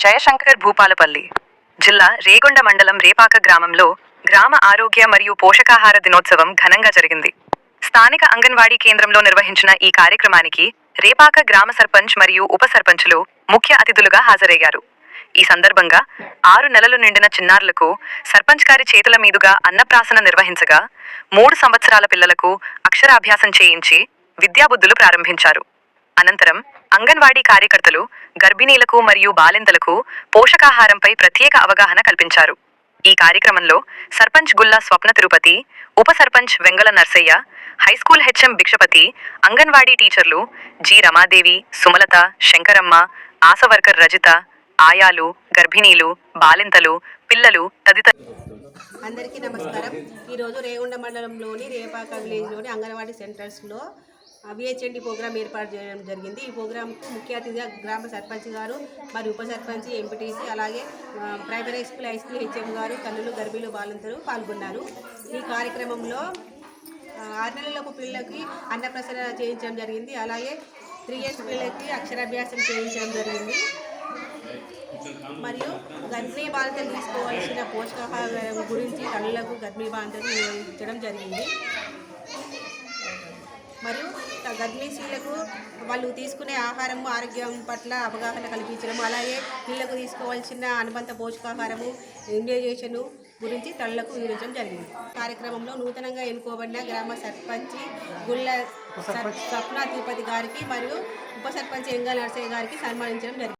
జయశంకర్ భూపాలపల్లి జిల్లా రేగొండ మండలం రేపాక గ్రామంలో గ్రామ ఆరోగ్య మరియు పోషకాహార దినోత్సవం ఘనంగా జరిగింది. స్థానిక అంగన్వాడీ కేంద్రంలో నిర్వహించిన ఈ కార్యక్రమానికి రేపాక గ్రామ సర్పంచ్ మరియు ఉప సర్పంచ్లు ముఖ్య అతిథులుగా హాజరయ్యారు. ఈ సందర్భంగా ఆరు నెలలు నిండిన చిన్నారులకు సర్పంచ్ గారి చేతుల మీదుగా అన్నప్రాసన నిర్వహించగా మూడు సంవత్సరాల పిల్లలకు అక్షరాభ్యాసం చేయించి విద్యాబుద్ధులు ప్రారంభించారు. అనంతరం అంగన్వాడీ కార్యకర్తలు గర్భిణీలకు మరియు బాలింతలకు పోషకాహారంపై ప్రత్యేక అవగాహన కల్పించారు. ఈ కార్యక్రమంలో సర్పంచ్ గుల్లా స్వప్న తిరుపతి ఉప సర్పంచ్ వెంగళ నర్సయ్య హైస్కూల్ హెచ్ఎం భిక్షపతి అంగన్వాడీ టీచర్లు G Ramadevi Sumalatha Shankaramma ASHA worker Rajitha ఆయాలు గర్భిణీలు బాలింతలు పిల్లలు తదితరులు అందరికీ నమస్కారం. ఈరోజు రేగుండ మండలంలోని రేపాక విలేజ్లోని అంగన్వాడీ సెంటర్స్లో విహెచ్ఎండి ప్రోగ్రాం ఏర్పాటు చేయడం జరిగింది. ఈ ప్రోగ్రాంకు ముఖ్య అతిథిగా గ్రామ సర్పంచ్ గారు మరియు ఉప సర్పంచ్ ఎంపీటీసీ అలాగే primary school high school HM గారు తల్లులు గర్భిణులు బాలింతలు పాల్గొన్నారు. ఈ కార్యక్రమంలో ఆరు నెలలపు పిల్లలకి అన్నప్రసరణ చేయించడం జరిగింది. అలాగే త్రీ ఇయర్స్ పిల్లలకి అక్షరాభ్యాసం చేయించడం జరిగింది. మరియు గర్భిణీ బాధితులు తీసుకోవాల్సిన పోషకాహారం గురించి తల్లులకు గర్భిణీ బాధితులు నిర్వహించడం జరిగింది. మరియు త- వాళ్ళు తీసుకునే ఆహారము ఆరోగ్యం పట్ల అవగాహన కల్పించడం అలాగే పిల్లలకు తీసుకోవాల్సిన అనుబంధ పోషకాహారము ఇమ్యూనైజేషన్ గురించి తల్లులకు వివరించడం జరిగింది. కార్యక్రమంలో నూతనంగా ఎన్నుకోబడిన గ్రామ సర్పంచ్ గుళ్ళ సర్- తిరుపతి గారికి మరియు ఉప సర్పంచ్ ఎంగా నరసయ్య గారికి సన్మానించడం జరిగింది.